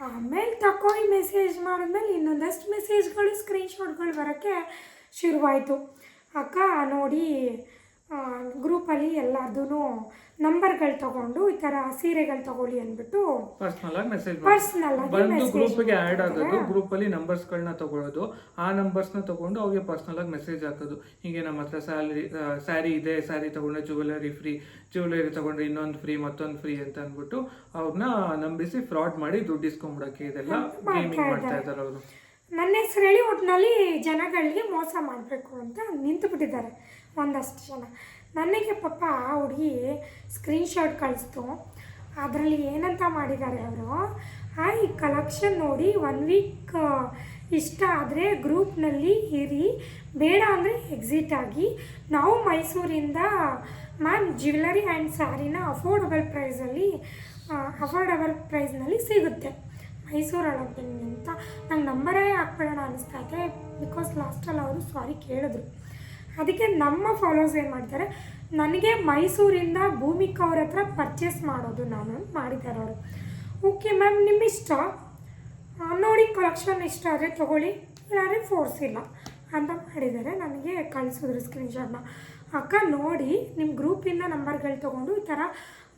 ಆಮೇಲೆ ತಕೊಂಡು ಮೆಸೇಜ್ ಮಾಡಿದ್ಮೇಲೆ ಇನ್ನೊಂದಷ್ಟು ಮೆಸೇಜ್ಗಳು ಸ್ಕ್ರೀನ್ಶಾಟ್ಗಳು ಬರೋಕ್ಕೆ ಶುರುವಾಯಿತು. ಅಕ್ಕ ನೋಡಿ ಗ್ರೂಪಲ್ಲಿ ಎಲ್ಲರದೂ ನಂಬರ್ಗಳು ತಗೊಂಡು ಈ ಥರ ಸೀರೆಗಳು ತಗೊಳ್ಳಿ ಅಂದ್ಬಿಟ್ಟು ಪರ್ಸ್ನಲ್ ಆಗಿ ಮೆಸೇಜ್ ಬಂದು ಗ್ರೂಪ್ಗೆ ಆ್ಯಡ್ ಆಗೋದು. ಗ್ರೂಪಲ್ಲಿ ನಂಬರ್ಸ್ಗಳನ್ನ ತಗೊಳ್ಳೋದು ಆ ನಂಬರ್ಸ್ನ ತಗೊಂಡು ಅವ್ರಿಗೆ ಪರ್ಸ್ನಲ್ ಆಗಿ ಮೆಸೇಜ್ ಹಾಕೋದು. ಹೀಗೆ ನಮ್ಮ ಹತ್ರ ಸ್ಯಾಲ್ರಿ ಸ್ಯಾರಿ ಇದೆ ಸ್ಯಾರಿ ತಗೊಂಡ್ರೆ ಜ್ಯುವೆಲರಿ ಫ್ರೀ ಜ್ಯುವೆಲರಿ ತಗೊಂಡ್ರೆ ಇನ್ನೊಂದು ಫ್ರೀ ಮತ್ತೊಂದು ಫ್ರೀ ಅಂತ ಅಂದ್ಬಿಟ್ಟು ಅವ್ರನ್ನ ನಂಬಿಸಿ ಫ್ರಾಡ್ ಮಾಡಿ ದುಡ್ಡು ಇಸ್ಕೊಂಬಿಡೋಕೆ ಇದೆಲ್ಲ ಗೇಮಿಂಗ್ ಮಾಡ್ತಾ ಇದ್ದಾರೆ ಅವರು. ನನ್ನ ಹೆಸರು ಹೇಳಿ ಒಟ್ಟಿನಲ್ಲಿ ಜನಗಳಿಗೆ ಮೋಸ ಮಾಡಬೇಕು ಅಂತ ನಿಂತು ಬಿಟ್ಟಿದ್ದಾರೆ ಒಂದಷ್ಟು ಜನ. ನನಗೆ ಪಾಪ ಹುಡುಗಿ ಸ್ಕ್ರೀನ್ಶಾಟ್ ಕಳಿಸ್ತು. ಅದರಲ್ಲಿ ಏನಂತ ಮಾಡಿದ್ದಾರೆ ಅವರು? ಆ ಈ ಕಲೆಕ್ಷನ್ ನೋಡಿ ಒನ್ ವೀಕ್ ಇಷ್ಟ ಆದರೆ ಗ್ರೂಪ್ನಲ್ಲಿ ಇರಿ. ಬೇಡ ಅಂದರೆ ಎಕ್ಸಿಟ್ ಆಗಿ. ನಾವು ಮೈಸೂರಿಂದ ಮ್ಯಾಮ್ ಜ್ಯುವೆಲರಿ ಆ್ಯಂಡ್ ಸ್ಯಾರಿನ ಅಫೋರ್ಡಬಲ್ ಪ್ರೈಸಲ್ಲಿ ಅಫೋರ್ಡಬಲ್ ಪ್ರೈಸ್ನಲ್ಲಿ ಸಿಗುತ್ತೆ. ಮೈಸೂರೊಳಗೆ ಅಂತ ನಂಗೆ ನಂಬರೇ ಹಾಕ್ಬೇಡ ಅನಿಸ್ತಾ ಇದೆ ಬಿಕಾಸ್ ಲಾಸ್ಟಲ್ಲಿ ಅವರು ಸಾರಿ ಕೇಳಿದ್ರು. ಅದಕ್ಕೆ ನಮ್ಮ ಫಾಲೋಸ್ ಏನು ಮಾಡ್ತಾರೆ, ನನಗೆ ಮೈಸೂರಿಂದ ಭೂಮಿಕಾ ಅವ್ರ ಹತ್ರ ಪರ್ಚೇಸ್ ಮಾಡೋದು ನಾನು ಮಾಡಿದ್ದಾರೆ ಅವರು. ಓಕೆ ಮ್ಯಾಮ್ ನಿಮ್ಮ ಇಷ್ಟ? ನೋಡಿ ಕಲೆಕ್ಷನ್ ಇಷ್ಟ ಆದರೆ ತೊಗೊಳ್ಳಿ, ಇಲ್ಲಾಂದರೆ ಫೋರ್ಸ್ ಇಲ್ಲ ಅಂತ ಮಾಡಿದ್ದಾರೆ. ನನಗೆ ಕಳಿಸಿದ್ರು ಸ್ಕ್ರೀನ್ಶಾಟ್ನ ಅಕ್ಕ, ನೋಡಿ ನಿಮ್ಮ ಗ್ರೂಪಿಂದ ನಂಬರ್ಗಳು ತೊಗೊಂಡು ಈ ಥರ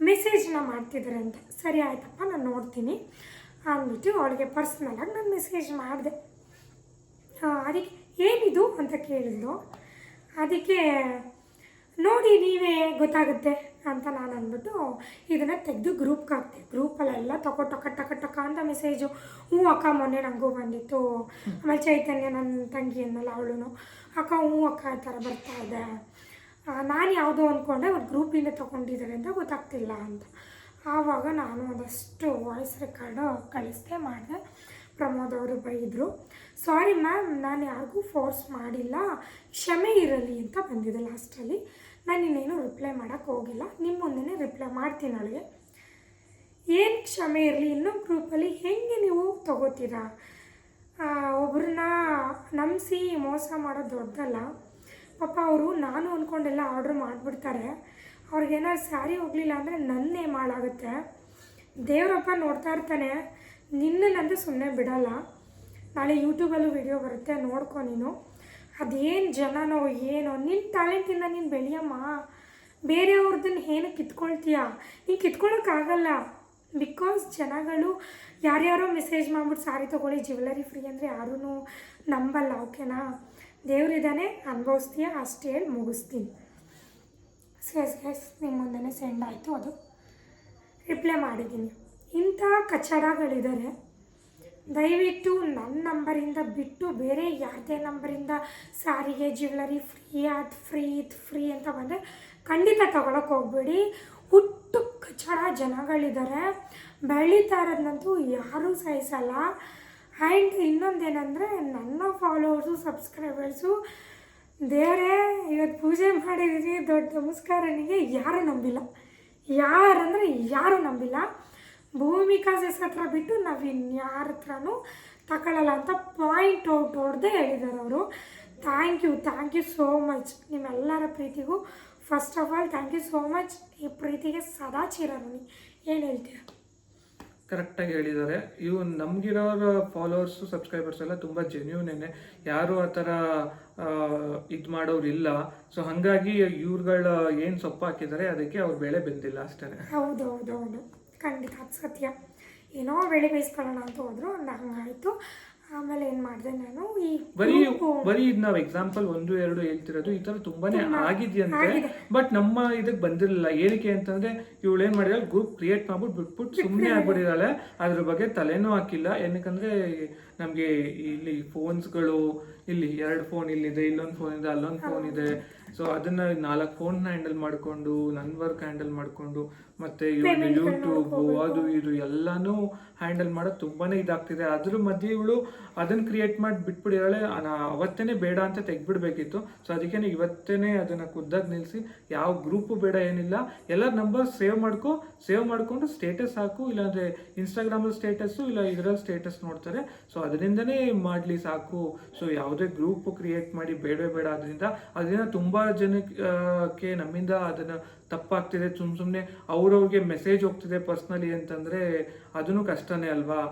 ಮೆಸೇಜ್ನ ಮಾಡ್ತಿದ್ದಾರೆ ಅಂತ. ಸರಿ ಆಯ್ತಪ್ಪ, ನಾನು ನೋಡ್ತೀನಿ. ಅಂದ್ಬಿಟ್ಟು ಅವಳಿಗೆ ಪರ್ಸ್ನಲಾಗಿ ನಾನು ಮೆಸೇಜ್ ಮಾಡಿದೆ. ಅದಕ್ಕೆ ಏನಿದು ಅಂತ ಕೇಳಿದ್ಲು. ಅದಕ್ಕೆ, ನೋಡಿ ನೀವೇ ಗೊತ್ತಾಗುತ್ತೆ ಅಂತ ನಾನು ಅಂದ್ಬಿಟ್ಟು ಇದನ್ನು ತೆಗೆದು ಗ್ರೂಪ್ಗೆ ಹಾಕ್ತೆ ಗ್ರೂಪಲ್ಲೆಲ್ಲ ತಗೋ ಟಕ ಟಕ ಟಕ ಅಂತ ಮೆಸೇಜು ಹ್ಞೂ ಅಕ್ಕ, ಮೊನ್ನೆ ನನಗೂ ಬಂದಿತ್ತು. ಆಮೇಲೆ ಚೈತನ್ಯ ನನ್ನ ತಂಗಿ ಅನ್ನಲ್ಲ ಅವಳು ಅಕ್ಕ, ಹ್ಞೂ ಅಕ್ಕ ಆ ಥರ ಬರ್ತಾ ಇದೆ. ನಾನು ಯಾವುದೋ ಅಂದ್ಕೊಂಡೆ ಅವ್ರು ಗ್ರೂಪಿಂದ ತೊಗೊಂಡಿದ್ದಾರೆ ಅಂತ ಗೊತ್ತಾಗ್ತಿಲ್ಲ ಅಂತ. ಆವಾಗ ನಾನು ಒಂದಷ್ಟು ವಾಯ್ಸ್ ರೆಕಾರ್ಡು ಕಳಿಸ್ದೆ ಮಾಡಿದೆ. ಪ್ರಮೋದ್ ಅವರು ಬೈದರು. ಸಾರಿ ಮ್ಯಾಮ್ ನಾನು ಯಾರಿಗೂ ಫೋರ್ಸ್ ಮಾಡಿಲ್ಲ. ಕ್ಷಮೆ ಇರಲಿ ಅಂತ ಬಂದಿದೆ ಲಾಸ್ಟಲ್ಲಿ ನಾನು ಇನ್ನೇನು ರಿಪ್ಲೈ ಮಾಡೋಕ್ಕೆ ಹೋಗಿಲ್ಲ. ನಿಮ್ಮ ಮುಂದೆನೇ ರಿಪ್ಲೈ ಮಾಡ್ತೀನಿ ಅವಳಿಗೆ. ಏನು ಕ್ಷಮೆ ಇರಲಿ? ಇನ್ನೊಂದು ಗ್ರೂಪಲ್ಲಿ ಹೆಂಗೆ ನೀವು ತಗೋತೀರಾ? ಒಬ್ರನ್ನ ನಂಬಿಸಿ ಮೋಸ ಮಾಡೋದು ದೊಡ್ಡದಲ್ಲ. ಪಾಪ ಅವರು ನಾನು ಅಂದ್ಕೊಂಡೆಲ್ಲ ಆರ್ಡ್ರ್ ಮಾಡಿಬಿಡ್ತಾರೆ. ಅವ್ರಿಗೇನಾದ್ರು ಸ್ಯಾರಿ ಹೋಗಲಿಲ್ಲ ಅಂದರೆ ನನ್ನೇ ಮಾಡಾಗುತ್ತೆ ದೇವರಪ್ಪ ನೋಡ್ತಾ ಇರ್ತಾನೆ. ನಿನ್ನನ್ನಂತೂ ಸುಮ್ಮನೆ ಬಿಡಲ್ಲ. ನಾಳೆ ಯೂಟ್ಯೂಬಲ್ಲೂ ವಿಡಿಯೋ ಬರುತ್ತೆ, ನೋಡ್ಕೊ ನೀನು. ಅದೇನು ಜನನೋ ಏನೋ ನಿನ್ನ ಟ್ಯಾಲೆಂಟಿಂದ ನೀನು ಬೆಳೆಯಮ್ಮ. ಬೇರೆಯವ್ರದನ್ನ ಏನು ಕಿತ್ಕೊಳ್ತೀಯ? ನೀನು ಕಿತ್ಕೊಳ್ಳೋಕ್ಕಾಗಲ್ಲ ಬಿಕಾಸ್ ಜನಗಳು ಯಾರ್ಯಾರೋ ಮೆಸೇಜ್ ಮಾಡ್ಬಿಟ್ಟು ಸಾರಿ ತೊಗೊಳ್ಳಿ ಜ್ಯುವೆಲರಿ ಫ್ರೀ ಅಂದರೆ ಯಾರೂ ನಂಬಲ್ಲ ಓಕೆನಾ ದೇವರಿದ್ದಾನೆ, ಅನುಭವಿಸ್ತೀಯ, ಅಷ್ಟೇ ಹೇಳಿ ಮುಗಿಸ್ತೀನಿ. ಎಸ್ ಎಸ್ ನಿಮ್ಮ ಮುಂದೆ ಸೆಂಡ್ ಆಯಿತು ಅದು. ರಿಪ್ಲೈ ಮಾಡಿದ್ದೀನಿ. ಇಂಥ ಕಚಡಗಳಿದ್ದಾರೆ ದಯವಿಟ್ಟು ನನ್ನ ನಂಬರಿಂದ ಬಿಟ್ಟು ಬೇರೆ ಯಾವುದೇ ನಂಬರಿಂದ ಸಾರಿಗೆ ಜ್ಯುವೆಲರಿ ಫ್ರೀ ಅದು ಫ್ರೀ ಇದು ಫ್ರೀ ಅಂತ ಬಂದರೆ ಖಂಡಿತ ತಗೊಳಕ್ಕೆ ಹೋಗ್ಬೇಡಿ. ಹುಟ್ಟು ಕಚಡ ಜನಗಳಿದ್ದಾರೆ ಬೆಳೀತಾ ಇರೋದನ್ನಂತೂ ಯಾರೂ ಸಹಿಸಲ್ಲ ಆ್ಯಂಡ್ ಇನ್ನೊಂದೇನೆಂದರೆ ನನ್ನ ಫಾಲೋವರ್ಸು ಸಬ್ಸ್ಕ್ರೈಬರ್ಸು ದೇವರೇ, ಇವತ್ತು ಪೂಜೆ ಮಾಡಿದ್ದೀನಿ ದೊಡ್ಡ ನಮಸ್ಕಾರನಿಗೆ ಯಾರೂ ನಂಬಿಲ್ಲ. ಯಾರಂದರೆ ಯಾರೂ ನಂಬಿಲ್ಲ. ಭೂಮಿಕಾ ಹತ್ರ ಬಿಟ್ಟು ನಾವು ಇನ್ಯಾರ ಹತ್ರನೂ ತಗೊಳ್ಳಲ್ಲ ಅಂತ ಪಾಯಿಂಟ್ ಔಟ್ ಹೊಡೆದೇ ಹೇಳಿದ್ದಾರೆ ಅವರು. Thank you thank you so much ನಿಮ್ಮೆಲ್ಲರ ಪ್ರೀತಿಗೂ first of all thank you so much ಈ ಪ್ರೀತಿಗೆ ಸದಾ ಚಿರಋಣಿ. ಏನು ಹೇಳ್ತೀರಾ ಕರೆಕ್ಟಾಗಿ ಹೇಳಿದ್ದಾರೆ. ಇವು ನಮಗಿರೋರು ಫಾಲೋವರ್ಸು ಸಬ್ಸ್ಕ್ರೈಬರ್ಸ್ ಎಲ್ಲ ತುಂಬ ಜೆನ್ಯೂನೇನೆ ಯಾರು ಆ ಥರ ಇದು ಮಾಡೋರಿಲ್ಲ ಸೊ ಹಾಗಾಗಿ ಇವ್ರುಗಳ ಏನು ಸೊಪ್ಪು ಹಾಕಿದ್ದಾರೆ, ಅದಕ್ಕೆ ಅವ್ರ ಬೆಳೆ ಬೆಂದಿಲ್ಲ ಅಷ್ಟೇ. ಹೌದು ಹೌದು ಹೌದು ಖಂಡಿತ ಸತ್ಯ. ಏನೋ ಬೆಳೆ ಬೇಯಿಸ್ಕೊಳ್ಳೋಣ ಅಂತ ಹೋದ್ರು ಹಂಗಾಯ್ತು ಆಮೇಲೆ ಏನು ಮಾಡಿದೆ ನಾನು ಈ ಬರೀ ಬರೀ ಇದು ನಾವು ಎಕ್ಸಾಂಪಲ್ ಒಂದು ಎರಡು ಹೇಳ್ತಿರೋದು ಈ ತರ ತುಂಬಾನೇ ಆಗಿದೆಯಂತೆ. ಬಟ್ ನಮ್ಮ ಇದಕ್ಕೆ ಬಂದಿರಲಿಲ್ಲ. ಏನಕ್ಕೆ ಅಂತಂದ್ರೆ ಇವಳು ಏನ್ ಮಾಡಿದ್ರೆ ಗ್ರೂಪ್ ಕ್ರಿಯೇಟ್ ಮಾಡ್ಬಿಟ್ಟು ಬಿಟ್ಬಿಟ್ಟು ಸುಮ್ಮನೆ ಆಗ್ಬಿಟ್ಟಿದ್ದಾಳೆ ಅದ್ರ ಬಗ್ಗೆ ತಲೆನೂ ಹಾಕಿಲ್ಲ. ಏನಕ್ಕಂದ್ರೆ ನಮ್ಗೆ ಇಲ್ಲಿ ಫೋನ್ಸ್ಗಳು ಇಲ್ಲಿ ಎರಡು ಫೋನ್ ಇಲ್ಲಿದೆ ಇಲ್ಲೊಂದು ಫೋನ್ ಇದೆ ಅಲ್ಲೊಂದು ಫೋನ್ ಇದೆ. ಸೊ ಅದನ್ನ ನಾಲ್ಕು ಫೋನ್ ಹ್ಯಾಂಡಲ್ ಮಾಡ್ಕೊಂಡು ನನ್ನ ವರ್ಕ್ ಹ್ಯಾಂಡಲ್ ಮಾಡ್ಕೊಂಡು ಮತ್ತೆ ಯೂಟ್ಯೂಬ್ ಅದು ಇದು ಎಲ್ಲಾನು ಹ್ಯಾಂಡಲ್ ಮಾಡೋದು ತುಂಬಾನೇ ಇದಾಗ್ತಿದೆ. ಅದ್ರ ಮಧ್ಯೆ ಇವಳು ಅದನ್ನ ಕ್ರಿಯೇಟ್ ಮಾಡಿ ಬಿಟ್ಬಿಡಿದಾಳೆ ಅವತ್ತೇನೆ ಬೇಡ ಅಂತ ತೆಗ್ಬಿಡ್ಬೇಕಿತ್ತು ಸೊ ಅದಕ್ಕೇನೆ ಇವತ್ತೇನೆ ಅದನ್ನ ಕುದ್ದಾಗ ನಿಲ್ಲಿಸಿ ಯಾವ ಗ್ರೂಪ್ ಬೇಡ ಏನಿಲ್ಲ. ಎಲ್ಲ ನಂಬರ್ ಸೇವ್ ಮಾಡ್ಕೊ ಸೇವ್ ಮಾಡ್ಕೊಂಡು ಸ್ಟೇಟಸ್ ಹಾಕು. ಇಲ್ಲಾಂದ್ರೆ ಇನ್ಸ್ಟಾಗ್ರಾಮಲ್ಲಿ ಸ್ಟೇಟಸ್ಸು ಇಲ್ಲ ಇದರಲ್ಲಿ ಸ್ಟೇಟಸ್ ನೋಡ್ತಾರೆ. ಸೊ ಅದರಿಂದನೇ ಮಾಡಲಿ ಸಾಕು. ಸೊ ಯಾವುದೇ ಗ್ರೂಪ್ ಕ್ರಿಯೇಟ್ ಮಾಡಿ ಬೇಡವೇ ಬೇಡ. ಅದರಿಂದ ಅದರಿಂದ ತುಂಬ ಜನಕ್ಕೆ ನಮ್ಮಿಂದ ಅದನ್ನು ತಪ್ಪಾಗ್ತಿದೆ ಸುಮ್ ಸುಮ್ಮನೆ ಅವ್ರವ್ರಿಗೆ ಮೆಸೇಜ್ ಹೋಗ್ತಿದೆ ಪರ್ಸ್ನಲಿ ಅಂತಂದ್ರೆ ಅದನ್ನು ಕಷ್ಟನೇ ಅಲ್ವಾ?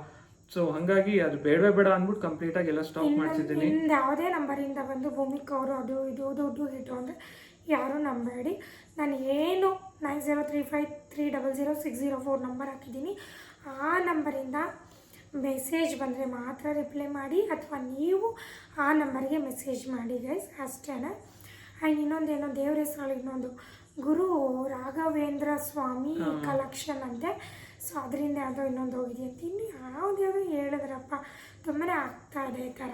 ಸೊ ಹಾಗಾಗಿ ಅದು ಬೇಡವೇ ಬೇಡ ಅಂದ್ಬಿಟ್ಟು ಕಂಪ್ಲೀಟಾಗಿ ಎಲ್ಲ ಸ್ಟಾಪ್ ಮಾಡಿಸಿದ್ದೀನಿ ಯಾವುದೇ ನಂಬರಿಂದ ಬಂದು ಭೂಮಿಕ್ ಅವರು ಅದು ಇದು ದುಡ್ಡು ಗಿಟ್ಟು ಅಂದರೆ ಯಾರೂ ನಂಬೇಡಿ. ನಾನು ಏನು nine zero three five three double zero six zero four number ಹಾಕಿದ್ದೀನಿ. ಆ ನಂಬರಿಂದ ಮೆಸೇಜ್ ಬಂದರೆ ಮಾತ್ರ ರಿಪ್ಲೈ ಮಾಡಿ ಅಥವಾ ನೀವು ಆ ನಂಬರ್ಗೆ ಮೆಸೇಜ್ ಮಾಡಿ ಗೈಸ್ ಅಷ್ಟೇ ಆ್ಯಂಡ್ ಇನ್ನೊಂದೇನೋ ದೇವ್ರ ಹೆಸರಲ್ಲಿ ಇನ್ನೊಂದು. ಗುರು ರಾಘವೇಂದ್ರ ಸ್ವಾಮಿ ಕಲೆಕ್ಷನ್ ಅಂತೆ. ಸೊ ಅದರಿಂದ ಯಾವುದೋ ಇನ್ನೊಂದು ಹೋಗಿದೆ. ಅಂತ ಇನ್ನು ಯಾವುದ್ಯಾವುದೋ ಹೇಳಿದ್ರಪ್ಪ. ತುಂಬಾ ಆಗ್ತಾ ಇದೆ ಈ ಥರ.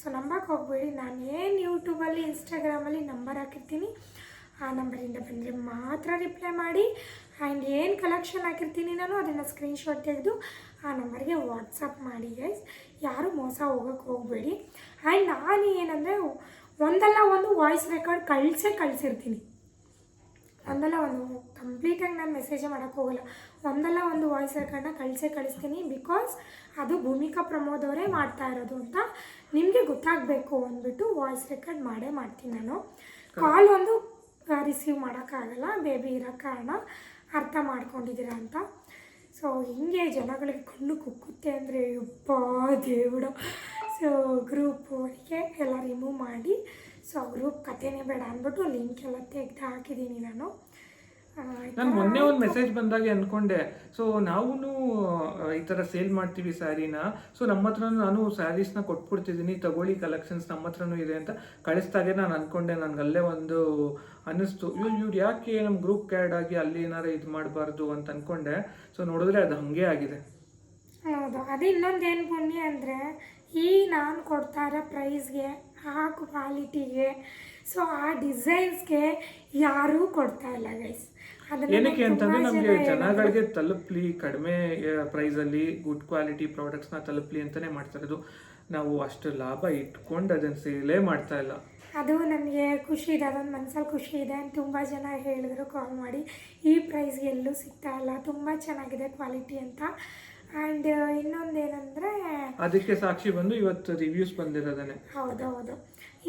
ಸೊ ನಂಬಕ್ಕೆ ಹೋಗ್ಬೇಡಿ. ನಾನು ಏನು ಯೂಟ್ಯೂಬಲ್ಲಿ ಇನ್ಸ್ಟಾಗ್ರಾಮಲ್ಲಿ ನಂಬರ್ ಹಾಕಿರ್ತೀನಿ. ಆ ನಂಬರಿಂದ ಬಂದರೆ ಮಾತ್ರ ರಿಪ್ಲೈ ಮಾಡಿ. ಆ್ಯಂಡ್ ಏನು ಕಲೆಕ್ಷನ್ ಹಾಕಿರ್ತೀನಿ ನಾನು ಅದನ್ನು ಸ್ಕ್ರೀನ್ಶಾಟ್ ತೆಗೆದು ಆ ನಂಬರ್ಗೆ ವಾಟ್ಸಪ್ ಮಾಡಿ ಗೈಸ್ ಯಾರು ಮೋಸ ಹೋಗೋಕ್ಕೆ ಹೋಗಬೇಡಿ. ಆ್ಯಂಡ್ ನಾನು ಏನಂದರೆ ಒಂದಲ್ಲ ಒಂದು ವಾಯ್ಸ್ ರೆಕಾರ್ಡ್ ಕಳಿಸೇ ಕಳಿಸಿರ್ತೀನಿ. ಒಂದಲ್ಲ ಒಂದು ಕಂಪ್ಲೀಟಾಗಿ ನಾನು ಮೆಸೇಜೇ ಮಾಡೋಕ್ಕೆ ಹೋಗಲ್ಲ. ಒಂದಲ್ಲ ಒಂದು ವಾಯ್ಸ್ ರೆಕಾರ್ಡ್ನ ಕಳಿಸೇ ಕಳಿಸ್ತೀನಿ ಬಿಕಾಸ್ ಅದು ಭೂಮಿಕಾ ಪ್ರಮೋದ್ ಅವರೇ ಮಾಡ್ತಾ ಇರೋದು ಅಂತ ನಿಮಗೆ ಗೊತ್ತಾಗಬೇಕು ಅಂದ್ಬಿಟ್ಟು ವಾಯ್ಸ್ ರೆಕಾರ್ಡ್ ಮಾಡೇ ಮಾಡ್ತೀನಿ ನಾನು. ಕಾಲ್ ಒಂದು ರಿಸೀವ್ ಮಾಡೋಕ್ಕಾಗಲ್ಲ, ಬೇಬಿ ಇರೋ ಕಾರಣ ಅರ್ಥ ಮಾಡ್ಕೊಂಡಿದ್ದೀರಾ ಅಂತ. ಸೊ ಹೀಗೆ ಜನಗಳಿಗೆ ಕಣ್ಣು ಕುಕ್ಕುತ್ತೆ ಅಂದರೆ, ಯಪ್ಪ ದೇವಡು ಸೊ ಗ್ರೂಪ್ ಅವರಿಗೆ ಎಲ್ಲ ರಿಮೂವ್ ಮಾಡಿ ಸೊ ಗ್ರೂಪ್ ಕಥೆನೇ ಬೇಡ ಅಂದ್ಬಿಟ್ಟು ಲಿಂಕ್ ಎಲ್ಲ ತೆಗೆದು ಹಾಕಿದ್ದೀನಿ ನಾನು. ನಾನು ಮೊನ್ನೆ ಒಂದು ಮೆಸೇಜ್ ಬಂದಾಗೆ ಅನ್ಕೊಂಡೆ. ಸೊ ನಾವು ಈ ಥರ ಸೇಲ್ ಮಾಡ್ತೀವಿ ಸ್ಯಾರಿನ ಸೊ ನಮ್ಮ ಹತ್ರ ನಾನು ಸ್ಯಾರೀಸ್ನ ಕೊಟ್ಬಿಡ್ತಿದ್ದೀನಿ ತಗೊಳ್ಳಿ ಕಲೆಕ್ಷನ್ಸ್ ನಮ್ಮ ಹತ್ರನೂ ಇದೆ ಅಂತ ಕಳಿಸ್ದಾಗೆ ನಾನು ಅನ್ಕೊಂಡೆ. ನನ್ಗೆ ಅಲ್ಲೇ ಒಂದು ಅನ್ನಿಸ್ತು. ಇವ್ರು ಇವ್ರು ಯಾಕೆ ನಮ್ಮ ಗ್ರೂಪ್ ಕ್ಯಾಡ್ ಆಗಿ ಅಲ್ಲಿ ಏನಾರ ಇದು ಮಾಡಬಾರ್ದು ಅಂತ ಅನ್ಕೊಂಡೆ. ಸೊ ನೋಡಿದ್ರೆ ಅದು ಹಾಗೆ ಆಗಿದೆ. ಹೌದು. ಅದು ಏನು ಪುಣ್ಯ ಅಂದರೆ, ಈ ನಾನು ಕೊಡ್ತಾ ಇರೋ ಪ್ರೈಸ್ಗೆ ಆ ಕ್ವಾಲಿಟಿಗೆ ಸೊ ಆ ಡಿಸೈನ್ಸ್ಗೆ ಯಾರೂ ಕೊಡ್ತಾ ಇಲ್ಲ ಗೈಸ್ ಏನಕ್ಕೆ ಅಂತಂದ್ರೆ ನಮಗೆ. ಜನಗಳಿಗೆ ತಲುಪ್ಲಿ ಕಡಿಮೆ ಪ್ರೈಸ್ ಅಲ್ಲಿ ಗುಡ್ ಕ್ವಾಲಿಟಿ ಪ್ರಾಡಕ್ಟ್ಸ್ನ ತಲುಪ್ಲಿ ಅಂತಾನೆ ಮಾಡ್ತಾ ಇರೋದು. ನಾವು ಅಷ್ಟು ಲಾಭ ಇಟ್ಕೊಂಡು ಅದನ್ನ ಸೇಲೇ ಮಾಡ್ತಾ ಇಲ್ಲ. ಅದು ನನಗೆ ಖುಷಿ ಇದೆ ಅದೊಂದು ಮನಸ್ಸಲ್ಲಿ ಖುಷಿ ಇದೆ ಅಂತ ತುಂಬ ಜನ ಹೇಳಿದ್ರು ಕಾಲ್ ಮಾಡಿ. ಈ ಪ್ರೈಸ್ಗೆ ಎಲ್ಲೂ ಸಿಗ್ತಾ ಇಲ್ಲ ತುಂಬ ಚೆನ್ನಾಗಿದೆ ಕ್ವಾಲಿಟಿ ಅಂತ. ಆ್ಯಂಡ್ ಇನ್ನೊಂದೇನಂದ್ರೆ ಅದಕ್ಕೆ ಸಾಕ್ಷಿ ಬಂದು ಇವತ್ತು ರಿವ್ಯೂಸ್ ಬಂದಿರೋದನ್ನೇ. ಹೌದು ಹೌದು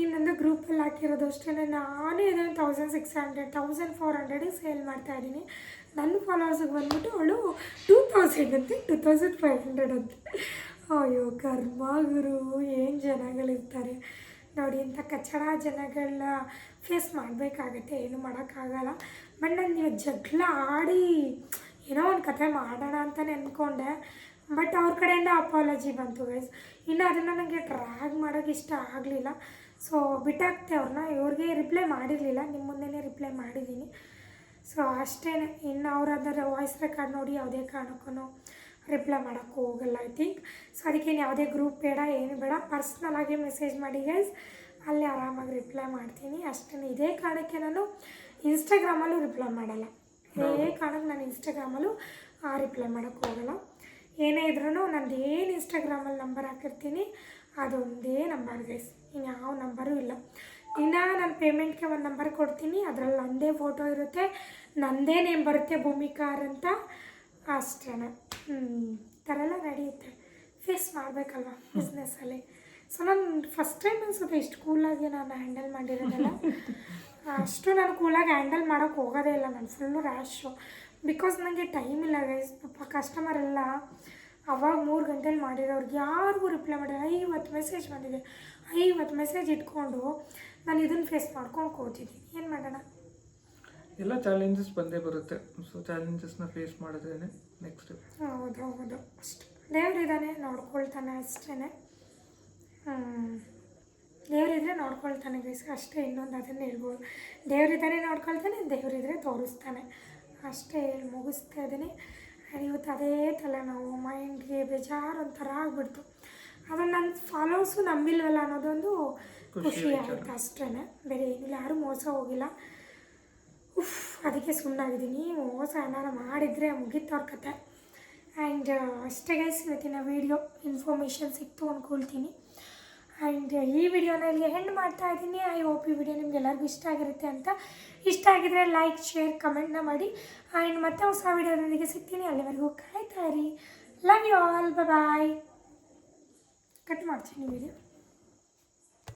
ಇನ್ನೊಂದು ಗ್ರೂಪಲ್ಲಿ ಹಾಕಿರೋದು ಅಷ್ಟೇ ನಾನೇ ಇದನ್ನು thousand six hundred thousand four ಹಂಡ್ರೆಡಿಗೆ sale ಮಾಡ್ತಾ ಇದ್ದೀನಿ. ನನ್ನ ಫಾಲೋವರ್ಸಿಗೆ ಬಂದ್ಬಿಟ್ಟು ಅವಳು ಟೂ ತೌಸಂಡ್ ಅಂತೆ ಟೂ ತೌಸಂಡ್ ಫೈವ್ ಹಂಡ್ರೆಡ್ ಅಂತೆ. ಅಯ್ಯೋ ಕರ್ಮ ಗುರು ಏನು ಜನಗಳಿರ್ತಾರೆ. ನೋಡಿ ಇಂಥ ಕಚ್ಚಡ ಜನಗಳನ್ನ ಫೇಸ್ ಮಾಡಬೇಕಾಗತ್ತೆ. ಏನು ಮಾಡೋಕ್ಕಾಗಲ್ಲ. ಬಟ್ ನಾನು ನೀವು ಜಗಳ ಆಡಿ ಏನೋ ಒಂದು ಕತೆ ಮಾಡೋಣ ಅಂತಲೇ ಅಂದ್ಕೊಂಡೆ ಬಟ್ ಅವ್ರ ಕಡೆಯಿಂದ ಅಪಾಲಜಿ ಬಂತು ಗೈಸ್ ಇನ್ನು ಅದನ್ನು ನನಗೆ ಡ್ರ್ಯಾಗ್ ಮಾಡೋಕ್ಕೆ ಇಷ್ಟ ಆಗಲಿಲ್ಲ. ಸೊ ಬಿಟ್ಟಾಕ್ತೆ ಅವ್ರನ್ನ ಇವ್ರಿಗೆ ರಿಪ್ಲೈ ಮಾಡಿರಲಿಲ್ಲ. ನಿಮ್ಮ ಮುಂದೆನೇ ರಿಪ್ಲೈ ಮಾಡಿದ್ದೀನಿ. ಸೊ ಅಷ್ಟೇ ಇನ್ನು ಅವ್ರು ಅದರ ವಾಯ್ಸ್ ರೆಕಾರ್ಡ್ ನೋಡಿ ಯಾವುದೇ ಕಾರಣಕ್ಕೂ ರಿಪ್ಲೈ ಮಾಡೋಕ್ಕೆ ಹೋಗಲ್ಲ ಐ ಥಿಂಕ್ ಸೊ ಅದಕ್ಕೇನು ಯಾವುದೇ ಗ್ರೂಪ್ ಬೇಡ, ಏನು ಬೇಡ. ಪರ್ಸ್ನಲ್ ಆಗಿ ಮೆಸೇಜ್ ಮಾಡಿ ಗೈಸ್ ಅಲ್ಲಿ ಆರಾಮಾಗಿ ರಿಪ್ಲೈ ಮಾಡ್ತೀನಿ. ಅಷ್ಟೇ ಇದೇ ಕಾರಣಕ್ಕೆ ನಾನು ಇನ್ಸ್ಟಾಗ್ರಾಮಲ್ಲೂ ರಿಪ್ಲೈ ಮಾಡಲ್ಲ. ಇದೇ ಕಾರಣಕ್ಕೆ ನಾನು ಇನ್ಸ್ಟಾಗ್ರಾಮಲ್ಲೂ ರಿಪ್ಲೈ ಮಾಡೋಕ್ಕೆ ಹೋಗಲ್ಲ. ಏನೇ ಇದ್ರೂ ನಂದು ಏನು ಇನ್ಸ್ಟಾಗ್ರಾಮಲ್ಲಿ ನಂಬರ್ ಹಾಕಿರ್ತೀನಿ, ಅದೊಂದೇ ನಂಬರ್ ಗೈಸ್ ಇನ್ನು ಯಾವ ನಂಬರೂ ಇಲ್ಲ. ಇನ್ನು ನಾನು ಪೇಮೆಂಟ್ಗೆ ಒಂದು ನಂಬರ್ ಕೊಡ್ತೀನಿ, ಅದರಲ್ಲಿ ನಂದೇ ಫೋಟೋ ಇರುತ್ತೆ ನನ್ನದೇ ನೇಮ್ ಬರುತ್ತೆ ಭೂಮಿಕಾರ್ ಅಂತ. ಅಷ್ಟೇ ಥರ ಎಲ್ಲ ನಡೆಯುತ್ತೆ ಫೇಸ್ ಮಾಡಬೇಕಲ್ವ ಬಿಸ್ನೆಸ್ಸಲ್ಲಿ ಸೊ ನಾನು ಫಸ್ಟ್ ಟೈಮ್ ಅನ್ಸುತ್ತೆ ಇಷ್ಟು ಕೂಲಾಗಿ ನಾನು ಹ್ಯಾಂಡಲ್ ಮಾಡಿರೋದಲ್ಲ. ಅಷ್ಟು ನಾನು ಕೂಲಾಗಿ ಹ್ಯಾಂಡಲ್ ಮಾಡೋಕ್ಕೆ ಹೋಗೋದೇ ಇಲ್ಲ ನಾನು ಫುಲ್ಲು ರ್ಯಾಶು ಬಿಕಾಸ್ ನನಗೆ ಟೈಮ್ ಇಲ್ಲ ಗೈಸ್ ಪಾಪ ಕಸ್ಟಮರ್ ಎಲ್ಲ ಅವಾಗ ಮೂರು ಗಂಟೆಲಿ ಮಾಡಿರೋರಿಗೆ ಯಾರಿಗೂ ರಿಪ್ಲೈ ಮಾಡಿಲ್ಲ. ಐವತ್ತು ಮೆಸೇಜ್ ಬಂದಿದೆ. ಐವತ್ತು ಮೆಸೇಜ್ ಇಟ್ಕೊಂಡು ನಾನು ಇದನ್ನು ಫೇಸ್ ಮಾಡ್ಕೊಂಡು ಕೂತಿದ್ದೀನಿ ಏನು ಮಾಡೋಣ? ಎಲ್ಲ ಚಾಲೆಂಜಸ್ ಬಂದೇ ಬರುತ್ತೆ. ಸೊ ಚಾಲೆಂಜಸ್ನ ಫೇಸ್ ಮಾಡಿದ್ರೇ ನೆಕ್ಸ್ಟ್ ಹೌದು ಹೌದು. ಅಷ್ಟೆ. ದೇವರಿದ್ದಾನೆ ನೋಡ್ಕೊಳ್ತಾನೆ ಅಷ್ಟೇ ದೇವರಿದ್ರೆ ನೋಡ್ಕೊಳ್ತಾನೆ ಗೈಸ್ ಅಷ್ಟೇ ಇನ್ನೊಂದು ಅದನ್ನು ಹೇಳ್ಬೋದು. ದೇವರಿದ್ದಾನೆ ನೋಡ್ಕೊಳ್ತಾನೆ ದೇವರಿದ್ರೆ ತೋರಿಸ್ತಾನೆ. ಅಷ್ಟೇ ಹೇಳಿ ಮುಗಿಸ್ತಾ ಇದ್ದೀನಿ ಆ್ಯಂಡ್ ಇವತ್ತು ಅದೇ ತಲೆನೋವು ಮೈಂಡ್ಗೆ ಬೇಜಾರು ಒಂಥರ ಆಗ್ಬಿಡ್ತು. ಅದನ್ನು ನನ್ನ ಫಾಲೋವರ್ಸು ನಂಬಿಲ್ವಲ್ಲ ಅನ್ನೋದೊಂದು ಖುಷಿ ಆಗುತ್ತೆ ಅಷ್ಟೇ ಬೇರೆ ಏನಿಲ್ಲ ಯಾರೂ ಮೋಸ ಹೋಗಿಲ್ಲ. ಉಫ್ ಅದಕ್ಕೆ ಸುಮ್ಮನಾಗಿದ್ದೀನಿ ಮೋಸ ಏನಾರು ಮಾಡಿದರೆ ಮುಗೀತವ್ರ ಕತೆ. ಆ್ಯಂಡ್ ಅಷ್ಟೇ ಗೈಸ್ ಇವತ್ತಿನ ವೀಡಿಯೋ ಇನ್ಫಾರ್ಮೇಷನ್ ಸಿಕ್ತು ಅಂದ್ಕೊಳ್ತೀನಿ ಆ್ಯಂಡ್ ಈ ವಿಡಿಯೋನ ಇಲ್ಲಿ ಹೆಂಡ್ ಮಾಡ್ತಾ ಇದ್ದೀನಿ. ಐ ಹೋಪ್ ಈ ವಿಡಿಯೋ ನಿಮ್ಗೆ ಎಲ್ಲರಿಗೂ ಇಷ್ಟ ಆಗಿರುತ್ತೆ ಅಂತ ಇಷ್ಟ ಆಗಿದ್ರೆ ಲೈಕ್ ಶೇರ್ ಕಮೆಂಟ್ನ ಮಾಡಿ. ಆ್ಯಂಡ್ ಮತ್ತೆ ಹೊಸ ವಿಡಿಯೋದೊಂದಿಗೆ ಸಿಗ್ತೀನಿ. ಅಲ್ಲಿವರೆಗೂ ಕಾಯ್ತಾ ಇರಿ. Love you all bye cut ಮಾಡ್ತೀನಿ ವಿಡಿಯೋ